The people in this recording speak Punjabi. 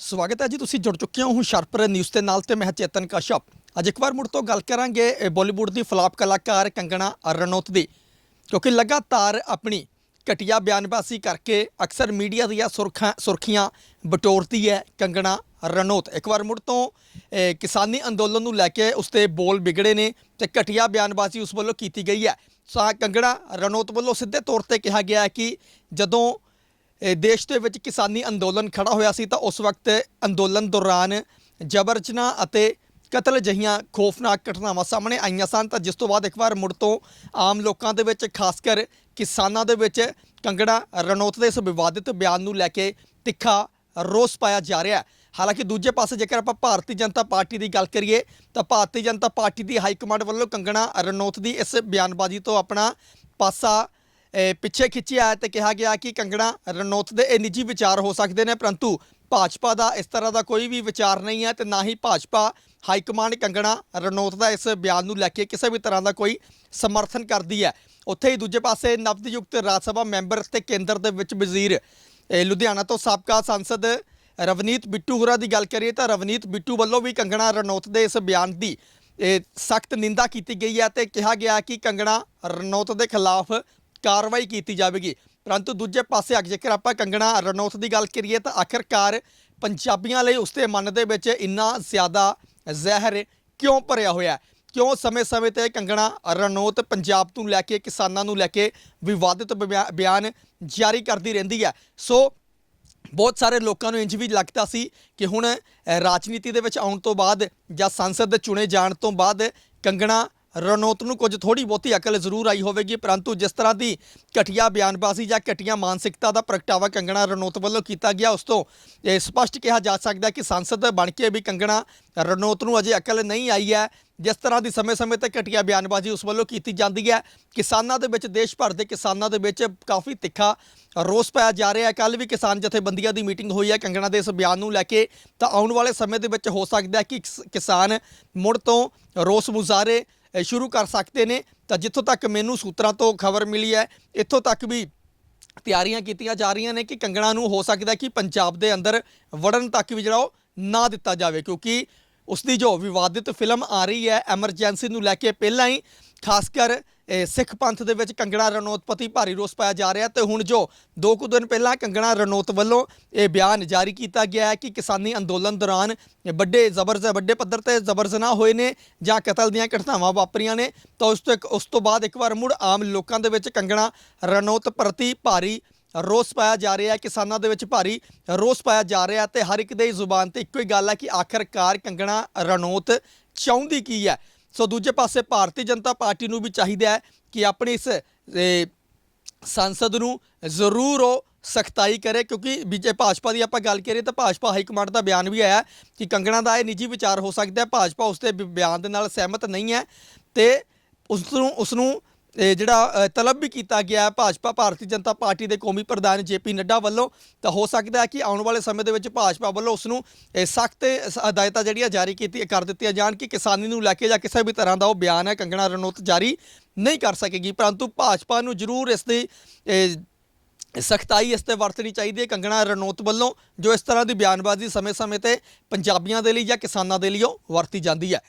ਸਵਾਗਤ ਹੈ ਜੀ, ਤੁਸੀਂ ਜੁੜ ਚੁੱਕੇ ਹੋ ਹੁਸ਼ਿਆਰਪੁਰ ਨਿਊਜ਼ ਦੇ ਨਾਲ ਤੇ ਮੈਂ ਚੇਤਨ ਕਸ਼ਪ ਅੱਜ ਇੱਕ ਵਾਰ ਮੁੜ ਤੋਂ ਗੱਲ ਕਰਾਂਗੇ, ਇਹ ਬਾਲੀਵੁੱਡ ਦੀ ਫਲਾਪ ਕਲਾਕਾਰ ਕੰਗਣਾ ਰਣੌਤ ਦੀ, ਕਿਉਂਕਿ ਲਗਾਤਾਰ ਆਪਣੀ ਘਟੀਆ ਬਿਆਨਬਾਜ਼ੀ ਕਰਕੇ ਅਕਸਰ ਮੀਡੀਆ ਦੀਆਂ ਸੁਰਖਾਂ ਸੁਰਖੀਆਂ ਬਟੋਰਦੀ ਹੈ ਕੰਗਣਾ ਰਣੌਤ। ਇੱਕ ਵਾਰ ਮੁੜ ਤੋਂ ਕਿਸਾਨੀ ਅੰਦੋਲਨ ਨੂੰ ਲੈ ਕੇ ਉਸਤੇ ਬੋਲ ਵਿਗੜੇ ਨੇ ਤੇ ਘਟੀਆ ਬਿਆਨਬਾਜ਼ੀ ਉਸ ਵੱਲੋਂ ਕੀਤੀ ਗਈ ਹੈ। ਸਾ ਕੰਗਣਾ ਰਣੌਤ ਵੱਲੋਂ ਸਿੱਧੇ ਤੌਰ ਤੇ ਕਿਹਾ ਗਿਆ ਹੈ ਕਿ ਜਦੋਂ ਦੇਸ਼ ਦੇ ਵਿੱਚ ਕਿਸਾਨੀ ਅੰਦੋਲਨ ਖੜਾ ਹੋਇਆ ਸੀ ਤਾਂ ਉਸ ਵਕਤ ਅੰਦੋਲਨ ਦੌਰਾਨ ਜਬਰ ਜਨਾਹ ਅਤੇ ਕਤਲ ਜਹੀਆਂ ਖੋਫਨਾਕ ਘਟਨਾਵਾਂ ਸਾਹਮਣੇ ਆਈਆਂ ਸਨ। ਤਾਂ ਜਿਸ ਤੋਂ ਬਾਅਦ ਇੱਕ ਵਾਰ ਮੁੜ ਤੋਂ ਆਮ ਲੋਕਾਂ ਦੇ ਵਿੱਚ, ਖਾਸ ਕਰ ਕਿਸਾਨਾਂ ਦੇ ਵਿੱਚ ਕੰਗੜਾ ਰਣੌਤ ਦੇ ਇਸ ਵਿਵਾਦਿਤ ਬਿਆਨ ਨੂੰ ਲੈ ਕੇ ਤਿੱਖਾ ਰੋਸ ਪਾਇਆ ਜਾ ਰਿਹਾ ਹੈ। ਹਾਲਾਂਕਿ ਦੂਜੇ ਪਾਸੇ ਜੇਕਰ ਆਪਾਂ ਭਾਰਤੀ ਜਨਤਾ ਪਾਰਟੀ ਦੀ ਗੱਲ ਕਰੀਏ, ਤਾਂ ਭਾਰਤੀ ਜਨਤਾ ਪਾਰਟੀ ਦੀ ਹਾਈ ਕਮਾਂਡ ਵੱਲੋਂ ਕੰਗਣਾ ਰਣੌਤ ਦੀ ਇਸ ਬਿਆਨਬਾਜ਼ੀ ਤੋਂ ਆਪਣਾ ਪਾਸਾ ਪਿੱਛੇ ਖਿੱਚਿਆ ਹੈ ਤੇ ਕਿਹਾ ਗਿਆ ਕਿ ਕੰਗਣਾ ਰਣੌਤ ਦੇ ਇਹ ਨਿੱਜੀ ਵਿਚਾਰ ਹੋ ਸਕਦੇ ਨੇ, ਪਰੰਤੂ ਭਾਜਪਾ ਦਾ ਇਸ ਤਰ੍ਹਾਂ ਦਾ ਕੋਈ ਵੀ ਵਿਚਾਰ ਨਹੀਂ ਹੈ ਤੇ ਨਾ ਹੀ ਭਾਜਪਾ ਹਾਈ ਕਮਾਂਡ ਕੰਗਣਾ ਰਣੌਤ ਦਾ ਇਸ ਬਿਆਨ ਨੂੰ ਲੈ ਕੇ ਕਿਸੇ ਵੀ ਤਰ੍ਹਾਂ ਦਾ ਕੋਈ ਸਮਰਥਨ ਕਰਦੀ ਹੈ। ਉੱਥੇ ਹੀ ਦੂਜੇ ਪਾਸੇ ਨਵਨਿਯੁਕਤ ਰਾਜ ਸਭਾ ਮੈਂਬਰ ਤੇ ਕੇਂਦਰ ਦੇ ਵਿੱਚ ਵਜ਼ੀਰ ਲੁਧਿਆਣਾ ਤੋਂ ਸਾਬਕਾ ਸੰਸਦ ਰਵਨੀਤ ਬਿੱਟੂ ਹੋਰਾਂ ਦੀ ਗੱਲ ਕਰੀਏ ਤਾਂ ਰਵਨੀਤ ਬਿੱਟੂ ਵੱਲੋਂ ਵੀ ਕੰਗਣਾ ਰਣੌਤ ਦੇ ਇਸ ਬਿਆਨ ਦੀ ਇਹ ਸਖਤ ਨਿੰਦਾ ਕੀਤੀ ਗਈ ਹੈ ਤੇ ਕਿਹਾ ਗਿਆ ਕਿ ਕੰਗਣਾ ਰਣੌਤ ਦੇ ਖਿਲਾਫ ਕਾਰਵਾਈ ਕੀਤੀ ਜਾਵੇਗੀ। ਪਰੰਤੂ ਦੂਜੇ ਪਾਸੇ ਅਗ, ਜੇਕਰ ਆਪਾਂ ਕੰਗਣਾ ਰਣੌਤ ਦੀ ਗੱਲ ਕਰੀਏ ਤਾਂ ਆਖਰਕਾਰ ਪੰਜਾਬੀਆਂ ਲਈ ਉਸਦੇ ਮਨ ਦੇ ਵਿੱਚ ਇੰਨਾ ਜ਼ਿਆਦਾ ਜ਼ਹਿਰ ਕਿਉਂ ਭਰਿਆ ਹੋਇਆ ਹੈ? ਕਿਉਂ ਸਮੇਂ-ਸਮੇਂ ਤੇ ਕੰਗਣਾ ਰਣੌਤ ਪੰਜਾਬ ਨੂੰ ਲੈ ਕੇ, ਕਿਸਾਨਾਂ ਨੂੰ ਲੈ ਕੇ ਵਿਵਾਦਿਤ ਬਿਆ- ਬਿਆਨ ਜਾਰੀ ਕਰਦੀ ਰਹਿੰਦੀ ਹੈ? ਸੋ ਬਹੁਤ ਸਾਰੇ ਲੋਕਾਂ ਨੂੰ ਇੰਜ ਵੀ ਲੱਗਦਾ ਸੀ ਕਿ ਹੁਣ ਰਾਜਨੀਤੀ ਦੇ ਵਿੱਚ ਆਉਣ ਤੋਂ ਬਾਅਦ ਜਾਂ ਸੰਸਦ ਦੇ ਚੁਣੇ ਜਾਣ ਤੋਂ ਬਾਅਦ ਕੰਗਣਾ ਰਣੌਤ ਨੂੰ ਕੁਝ ਥੋੜੀ ਬਹੁਤੀ ਅਕਲ ਜ਼ਰੂਰ ਆਈ ਹੋਵੇਗੀ, ਪਰੰਤੂ ਜਿਸ ਤਰ੍ਹਾਂ ਦੀ ਘਟੀਆ ਬਿਆਨਬਾਜ਼ੀ ਜਾਂ ਘਟੀਆ ਮਾਨਸਿਕਤਾ ਦਾ ਪ੍ਰਗਟਾਵਾ ਕੰਗਣਾ ਰਣੌਤ ਵੱਲੋਂ ਕੀਤਾ ਗਿਆ, ਉਸ ਤੋਂ, ਇਹ ਸਪਸ਼ਟ ਕਿਹਾ ਜਾ ਸਕਦਾ ਕਿ ਸੰਸਦ ਬਣ ਕੇ ਵੀ ਕੰਗਣਾ ਰਣੌਤ ਨੂੰ ਅਜੇ ਅਕਲ ਨਹੀਂ ਆਈ ਹੈ। ਜਿਸ ਤਰ੍ਹਾਂ ਦੀ ਸਮੇਂ-ਸਮੇਂ ਤੇ ਘਟੀਆ ਬਿਆਨਬਾਜ਼ੀ ਉਸ ਵੱਲੋਂ ਕੀਤੀ ਜਾਂਦੀ ਹੈ, ਕਿਸਾਨਾਂ ਦੇ ਵਿੱਚ, ਦੇਸ਼ ਭਰ ਦੇ ਕਿਸਾਨਾਂ ਦੇ ਵਿੱਚ ਕਾਫੀ ਤਿੱਖਾ ਰੋਸ ਪਾਇਆ ਜਾ ਰਿਹਾ ਹੈ। ਕੱਲ ਵੀ ਕਿਸਾਨ ਜਥੇਬੰਦੀਆਂ ਦੀ ਮੀਟਿੰਗ ਹੋਈ ਹੈ ਕੰਗਣਾ ਦੇ ਇਸ ਬਿਆਨ ਨੂੰ ਲੈ ਕੇ, ਤਾਂ ਆਉਣ ਵਾਲੇ ਸਮੇਂ ਦੇ ਵਿੱਚ ਹੋ ਸਕਦਾ ਹੈ ਕਿ ਕਿਸਾਨ ਮੁੜ ਤੋਂ ਰੋਸ ਮੁਜ਼ਾਹਰੇ ਸ਼ੁਰੂ ਕਰ ਸਕਦੇ ਨੇ। ਤਾਂ ਜਿੱਥੋਂ ਤੱਕ ਮੈਨੂੰ ਸੂਤਰਾਂ ਤੋਂ ਖਬਰ ਮਿਲੀ ਹੈ, ਇੱਥੋਂ ਤੱਕ ਵੀ ਤਿਆਰੀਆਂ ਕੀਤੀਆਂ ਜਾ ਰਹੀਆਂ ਨੇ ਕਿ ਕੰਗਣਾ ਨੂੰ ਹੋ ਸਕਦਾ ਕਿ ਪੰਜਾਬ ਦੇ ਅੰਦਰ ਵੜਨ ਤੱਕ ਵੀ ਜਿਹੜਾ ਉਹ ਨਾ ਦਿੱਤਾ ਜਾਵੇ, ਕਿਉਂਕਿ ਉਸ ਦੀ ਜੋ ਵਿਵਾਦਿਤ ਫਿਲਮ ਆ ਰਹੀ ਹੈ, ਐਮਰਜੈਂਸੀ ਨੂੰ ਲੈ ਕੇ ਪਹਿਲਾਂ ਹੀ ਖਾਸ ਕਰ ਸਿੱਖ ਪੰਥ ਦੇ ਵਿੱਚ ਕੰਗਣਾ ਰਣੌਤ ਪ੍ਰਤੀ ਭਾਰੀ ਰੋਸ ਪਾਇਆ ਜਾ ਰਿਹਾ ਤੇ ਹੁਣ ਜੋ ਦੋ ਕੁ ਦਿਨ ਪਹਿਲਾਂ ਕੰਗਣਾ ਰਣੌਤ ਵੱਲੋਂ ਇਹ ਬਿਆਨ ਜਾਰੀ ਕੀਤਾ ਗਿਆ ਹੈ ਕਿ ਕਿਸਾਨੀ ਅੰਦੋਲਨ ਦੌਰਾਨ ਵੱਡੇ ਜ਼ਬਰ ਵੱਡੇ ਪੱਧਰ ਤੇ ਜ਼ਬਰ ਜਨਾਹ ਹੋਏ ਨੇ ਜਾਂ ਕਤਲ ਦੀਆਂ ਘਟਨਾਵਾਂ ਵਾਪਰੀਆਂ ਨੇ, ਤਾਂ ਉਸ ਤੋਂ ਇੱਕ, ਉਸ ਤੋਂ ਬਾਅਦ ਇੱਕ ਵਾਰ ਮੁੜ ਆਮ ਲੋਕਾਂ ਦੇ ਵਿੱਚ ਕੰਗਣਾ ਰਣੌਤ ਪ੍ਰਤੀ ਭਾਰੀ ਰੋਸ ਪਾਇਆ ਜਾ ਰਿਹਾ ਹੈ, ਕਿਸਾਨਾਂ ਦੇ ਵਿੱਚ ਭਾਰੀ ਰੋਸ ਪਾਇਆ ਜਾ ਰਿਹਾ ਤੇ ਹਰ ਇੱਕ ਦੇ ਜ਼ੁਬਾਨ ਤੇ ਇੱਕੋ ਹੀ ਗੱਲ ਹੈ ਕਿ ਆਖਰਕਾਰ ਕੰਗਣਾ ਰਣੌਤ ਚਾਹੁੰਦੀ ਕੀ ਹੈ। ਸੋ ਦੂਜੇ ਪਾਸੇ ਭਾਰਤੀ ਜਨਤਾ ਪਾਰਟੀ ਨੂੰ ਵੀ ਚਾਹੀਦਾ ਹੈ ਕਿ ਆਪਣੀ ਇਸ ਸੰਸਦ ਨੂੰ ਜ਼ਰੂਰ ਉਹ ਸਖਤਾਈ ਕਰੇ, ਕਿਉਂਕਿ ਬੀਜੇ ਭਾਜਪਾ ਦੀ ਆਪਾਂ ਗੱਲ ਕਰੀਏ ਤਾਂ ਭਾਜਪਾ ਹਾਈ ਕਮਾਂਡ ਦਾ ਬਿਆਨ ਵੀ ਆਇਆ ਕਿ ਕੰਗਣਾ ਦਾ ਇਹ ਨਿੱਜੀ ਵਿਚਾਰ ਹੋ ਸਕਦਾ ਹੈ। ਭਾਜਪਾ ਉਸ ਦੇ ਬਿਆਨ ਦੇ ਨਾਲ ਸਹਿਮਤ ਨਹੀਂ ਹੈ ਤੇ ਉਸ ਨੂੰ ਉਸ ਨੂੰ ਇਹ ਜਿਹੜਾ ਤਲਬ ਵੀ ਕੀਤਾ ਗਿਆ ਹੈ ਭਾਜਪਾ ਭਾਰਤੀ ਜਨਤਾ ਪਾਰਟੀ ਦੇ ਕੌਮੀ ਪ੍ਰਧਾਨ ਜੇਪੀ ਨੱਡਾ ਵੱਲੋਂ, ਤਾਂ ਹੋ ਸਕਦਾ ਹੈ ਕਿ ਆਉਣ ਵਾਲੇ ਸਮੇਂ ਦੇ ਵਿੱਚ ਭਾਜਪਾ ਵੱਲੋਂ ਉਸ ਨੂੰ ਸਖਤ ਹਦਾਇਤਾਂ ਜਿਹੜੀਆਂ ਜਾਰੀ ਕੀਤੀ, ਕਰ ਦਿੱਤੀਆਂ ਜਾਣ ਕਿ ਕਿਸਾਨੀ ਨੂੰ ਲੈ ਕੇ ਜਾਂ ਕਿਸੇ ਵੀ ਤਰ੍ਹਾਂ ਦਾ ਉਹ ਬਿਆਨ ਹੈ, ਕੰਗਣਾ ਰਣੌਤ ਜਾਰੀ ਨਹੀਂ ਕਰ ਸਕੇਗੀ। ਪਰੰਤੂ ਭਾਜਪਾ ਨੂੰ ਜ਼ਰੂਰ ਇਸ ਦੀ ਸਖਤਾਈ ਇਸ ਤੇ ਵਰਤਣੀ ਚਾਹੀਦੀ ਹੈ। ਕੰਗਣਾ ਰਣੌਤ ਵੱਲੋਂ ਜੋ ਇਸ ਤਰ੍ਹਾਂ ਦੀ ਬਿਆਨਬਾਜ਼ੀ ਸਮੇਂ-ਸਮੇਂ ਤੇ ਪੰਜਾਬੀਆਂ ਦੇ ਲਈ ਜਾਂ ਕਿਸਾਨਾਂ ਦੇ ਲਈ ਉਹ ਵਰਤੀ ਜਾਂਦੀ ਹੈ।